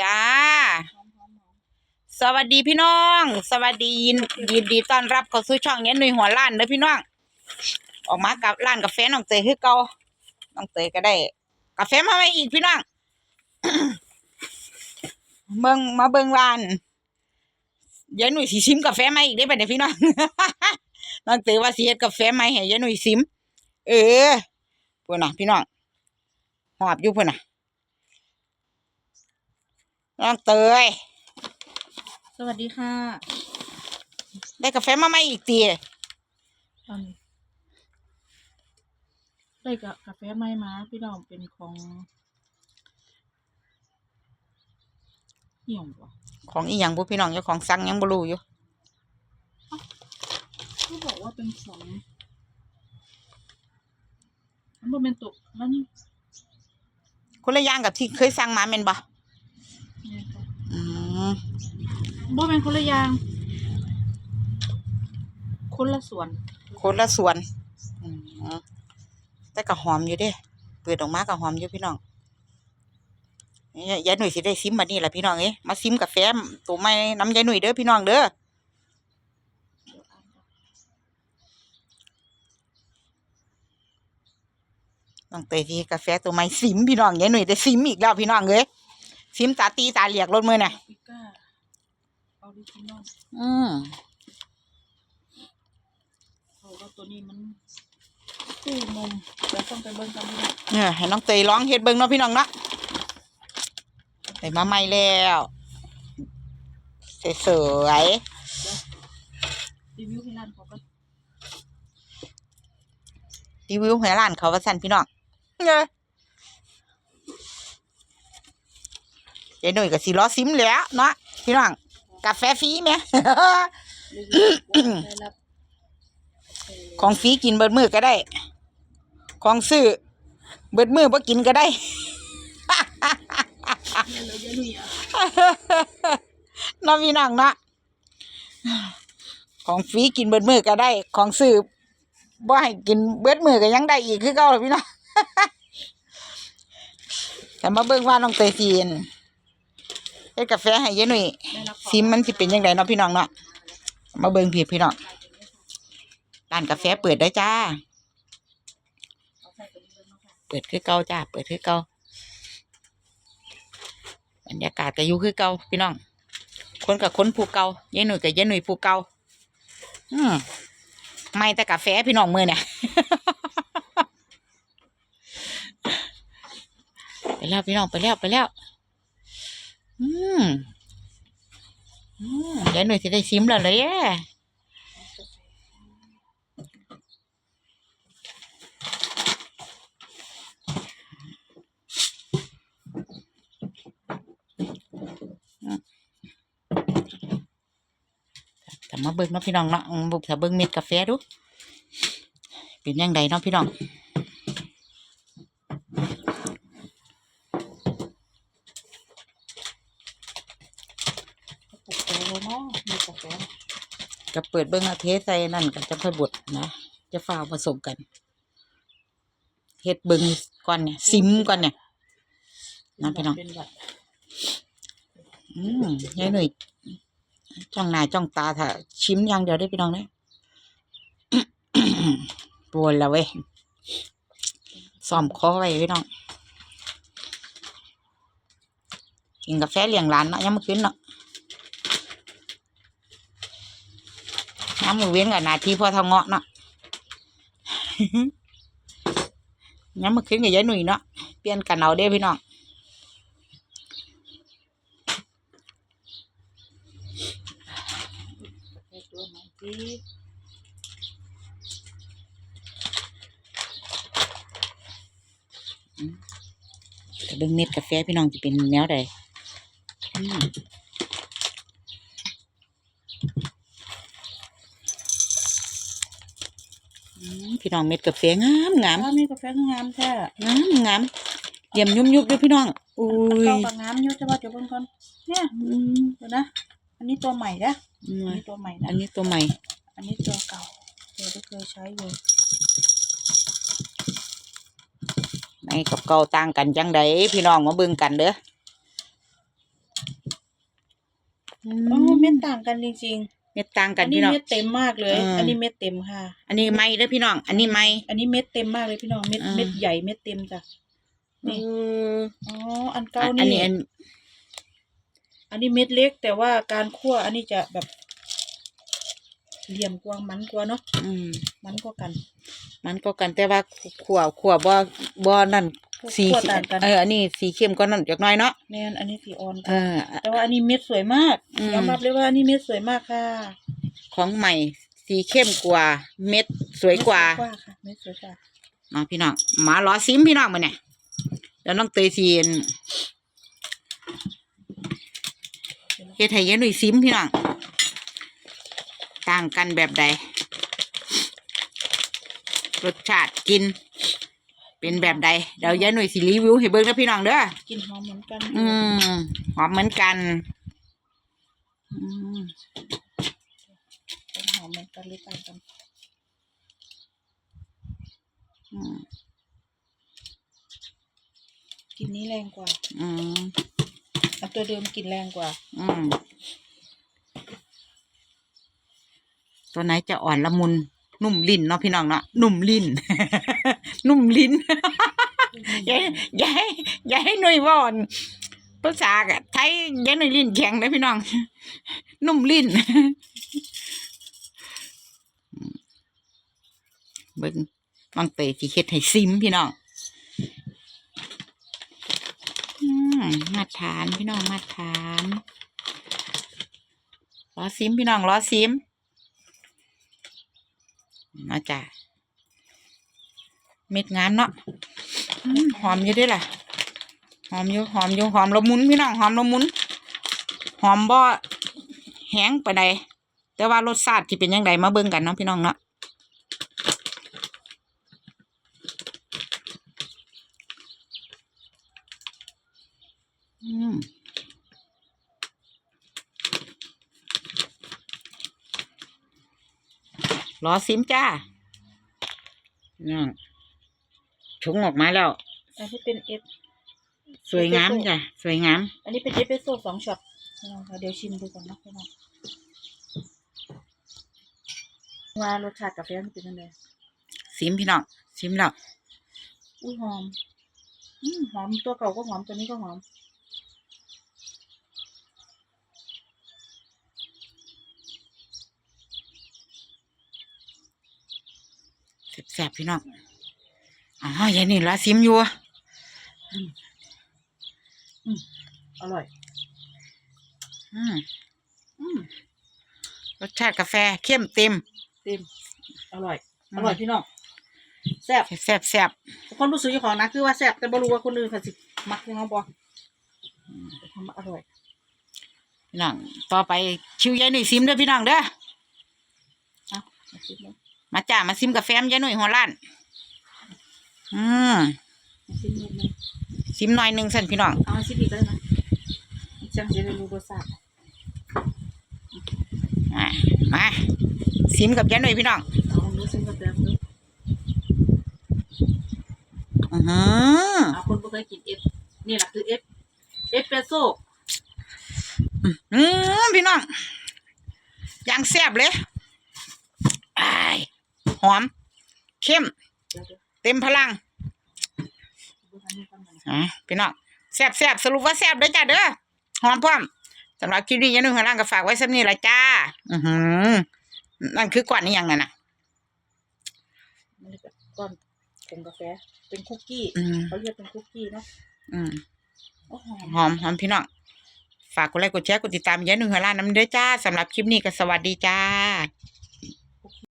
จ้า สวัสดีพี่น้อง สวัสดียินยินดีต้อนรับเข้าสู่ช่องเนี้ยหนุ่ยหัวล้านเด้อพี่น้อง ออกมากับร้านกาแฟน้องเตยคือเก่าน้องเตยก็ได้ กาแฟมาไว้อีกพี่น้อง เบิ่งมาเบิ่งร้านยายหนุ่ยสิชิมกาแฟมาอีกได้ปะเนี่ยพี่น้อง น้องเตยว่าสิเฮ็ดกาแฟมาให้ยายหนุ่ยชิม เออพุ่นน่ะพี่น้องหอบอยู่พุ่นน่ะ น้องเตย สวัสดีค่ะได้กาแฟมาใหม่อีกตีตอนได้กับกาแฟไม้มาพี่น้องเป็นของเหี่ยวบ่ของอีหยังบุพี่น้องเจ้าของสั่งยังบ่รู้อยู่เขาบอกว่าเป็นของมันบ่เป็นตุกมันคนละอย่างกับที่เคยสั่งมาแม่นบ่เนี่ยค่ะอืม บ่เป็นคนละอย่าง คนละส่วน คนละส่วนอืมแต่ก็หอมอยู่เด้เปิดออกมาก็หอมอยู่พี่น้องยายหนุ่ยสิได้ซิมบัดนี้ล่ะพี่น้องเอ้ยมาซิมกาแฟตัวใหม่น้ำยายหนุ่ยเด้อพี่น้องเด้อน้องเตยที่กาแฟตัวใหม่ซิมพี่น้องยายหนุ่ยได้ซิมอีกแล้วพี่น้องเอ้ย ซิมตาตีตาเหลียกรถมือน่ะปิก้าออริจินอลอืมเพราะว่าตัวนี้มันคู่นมเดี๋ยวต้องไปเบิ่งกันพี่น้องเนี่ยให้น้องเตยร้องเฮ็ดเบิ่งเนาะพี่น้องเนาะได้มาใหม่แล้วสวยรีวิวให้ร้านเขาก็ๆรีวิวให้ร้านเขาว่าสั่นพี่น้องเนี่ย ยายหนุ่ยก็สิรอซิมแล้วเนาะพี่น้องกาแฟฟรีไหม ของฟรีกินเบิดมือก็ได้ ของซื้อเบิดมือบ่กินก็ได้เนี่ยเลยเดี๋ยวหนุ่ยอะเน้องพี่น้องเนาะของฟรีกินเบิดมือก็ได้ ของซื้อบ่ให้กินเบิดมือก็ยังได้อีกคือเก่าล่ะพี่น้องแต่มาเบิ่งว่าน้องเตยซีน เฮ็ดกาแฟให้ยายหนุ่ยได้รับความซิมมันสิเป็นยังไงเนาะพี่น้องเนาะมาเบิ่งพี่พี่น้องร้านกาแฟเปิดได้อจ้าเอาใส่ตัวนี้เลยเนาะค่ะเปิดคือเก่าจ้า เปิดคือเก่าบรรยากาศก็อยู่คือเก่าพี่น้อง คนกับคนผู้เก่ายายหนุ่ยกับยายหนุ่ยผู้เก่าอืมไม่แต่กาแฟพี่น้องมือเนี่ยไปแล้วพี่น้องไปแล้วไปแล้วอื มอืมยายหนุ่ยสิได้ซิมแล้วเลยแย่แต่มาเบิ่งเนาะพี่น้องเนาะอืมบุกถ้าเบิ่งเม็ดกาแฟดู เป็นยังไงเนาะพี่น้อง กาแฟเลยเนาะมีกาแฟก็เปิดเบิ้งเอาเทใส่นั่นกันจะค่อยบดนะ จะฝ้าวผสมกันเฮ็ดเบิ้งก่อนเนี่ยซิมก่อนเนี่ยนั่นพี่น้องเป็นแบบอืมยายหนุ่ยจ้องหน้าจ้องตาถ้าชิมอย่างเดียวได้พี่น้องเนี่ยปวดแล้วเว้ยซ้อมคอไว้พี่น้องกินกาแฟเลี้ยงร้านเนาะยังไม่ขึ้นเนาะ น้ำมือเว้นกับหนาทีพอทองเงาะเนาะยังมาขึ้นกับยายหนุ่ยเนาะเปลี่ยนกันเอาเด้อพี่น้องกาแฟตัวใหม่ที่แต่เบิ่งเม็ดกาแฟพี่น้องจะเป็นแนวใดอืมอืม พี่น้องเม็ดกาแฟงามงามถ้ามีกาแฟงามแท้งามงามเยี่ยมยุ่มยุบด้วยพี่น้องอุ้ยเก่ากับงามอยู่จะว่าจะเบิ่งก่อนเนี่ยอืมเดี๋ยวนะ อันนี้ตัวใหม่นะอันนี้ตัวใหม่นะอันนี้ตัวใหม่ อันนี้ตัวเก่าตัวที่เคยใช้อยู่ในกับเก่าต่างกันจังใดพี่น้องมาเบิ่งกันเด้ออ๋อเม็ดต่างกันจริง เม็ดต่างๆกัอันนนี้พี่น้อง เม็ดเต็มมากเลยอืมอันนี้เม็ดเต็มค่ะ อันนี้ไม้เด้อพี่น้อง อันนี้ไม้ อันนี้เม็ดเต็มมากเลยพี่น้อง เม็ดอืมเม็ดใหญ่ เม็ดเต็มจ้ะ นี่ อ๋อ อันเก้าอันนี่นี้อันอันนี้เม็ดเล็ก แต่ว่าการคั่วอันนี้จะแบบ เหลี่ยมกว่ามันกว่าเนาะ อืมมันกว่ากัน มันก็กันแต่ว่าขัวขัวบ่บ่นั่น สีคั่วต่างกันเอออันนี้สีเข้มก็นั่นจักหน่อยเนาะแม่นอันนี้สีอ่อนเออแต่ว่าอันนี้เม็ดสวยมากอืม ยอมรับเลยว่าอันนี้เม็ดสวยมากค่ะของใหม่ สีเข้มกว่า เม็ดสวยกว่าเม็ดสวยกว่าค่ะเม็ดสวยกว่าเนาะพี่น้องมารอซิมพี่น้องมาเนี่ยเดี๋ยวน้องเตยซีนเฮ็ดให้ยายหนุ่ยซิมพี่น้องต่างกันแบบใดรสชาติกิน เป็นแบบใดเดี๋ยวยายหนุ่ยสิรีวิวให้เบิ่งนะพี่น้องเด้อกินหอมเหมือนกันอืมหอมเหมือนกันอืมเป็นหอมเหมือนกันหรือต่างกันอืมกลินนี้แรงกว่าอืมอันตัวเดิมกลินแรงกว่า อืมตัวไหนจะอ่อนละมุน นุ่มลิ้นเนาะพี่น้องเนาะนุ่มลิ้น นุ่มลิ้นยาอย่าให้อย่าให้น่วยวอนภาษากะไทยย่าหน่วยลิ้นแข็งนะพี่น้อง นุ่มลิ้นเบิ่งบางเตยสิเฮ็ดให้ซิมพี่น้องมาทานพี่น้องมาทานรอซิมพี่น้องรอซิม มาจ้ะเม็ดงามเนาะหอมอยู่ด้วยล่ะ หอมอยู่หอมอยู่หอมละมุนพี่น้องหอมละมุน หอมบ่แห้งไปไหนแต่ว่ารสชาติที่เป็นยังไงมาเบิ่งกันเนาะพี่น้องเนาะ อืม รอซิมจ้านั่นชุงออกมาแล้ว อันนี้เป็นเอสสวยงามจ้ะ สวยงาม อันนี้เป็นเอสเปรสโซ่สองช็อตนะคะเดี๋ยวชิมดูก่อนนะพี่น้องว่ารสชาติกาแฟมันเป็นยังไงซิมพี่น้องซิมแล้วอุ้ยหอม อืมหอมตัวเก่าก็หอมตัวนี้ก็หอม แซ่บๆพี่น้องอ๋ออยางนี่ละซิมอยู่อร่อยอืมอืมรสชาติกาแฟเข้มเต็ม เต็ม อร่อยอืมอร่อยพี่น้องแซ่บแซ่บแซ่บคนรู้สึกเจ้าของนะคือว่าแซ่บแต่บ่รู้ว่าคนอื่นเขาสิมักยังไงบ่แต่ทำอร่อยพี่น้องต่อไปชิวยายหนุ่ยซิมเด้อพี่น้องเด้อเอามาชิมเลย มาจ้ามาซิมกาแฟมยายหนุ่ยหัวล้านอืมมาชิมนิดนึงซิมหน่อยหนึ่งสั่นพี่น้องเอามาชิมอีกได้ไหมจังจะได้รู้รสชาติอะมาซิมกับยายหนุ่ยพี่น้องเอาเนื้อชิมกับแบบนี้อือหือเอาคนบ่เคยกินเอฟนี่แหละคือเอฟเอสเปรสโซ่อืมพี่น้องอย่างแซ่บเลยอ้าย หอม เข้มเดี๋ยวเดี๋ยวเต็มพลังดูทำนี่ก่อนนะอะพี่น้องแซ่บแซ่บสรุปว่าแซ่บเด้อจ้าเด้อหอมพร้อมสำหรับคลิปนี้อยันนุ่งหัวล่างก็ฝากไว้สักนี้ละจ้า อือหือนั่นคือก่อนนี่ยังนั่นน่ะมันจะก้อนผงกาแฟ เป็นคุกกี้อืมเขาเรียกเป็นคุกกี้เนาะอืมโอ้หอมหอมหอมพี่น้องฝากกดไลค์กดแชร์กดติดตามยันนุ่งหัวล่างน้ำเด้อจ้าสำหรับคลิปนี้ก็สวัสดีจ้า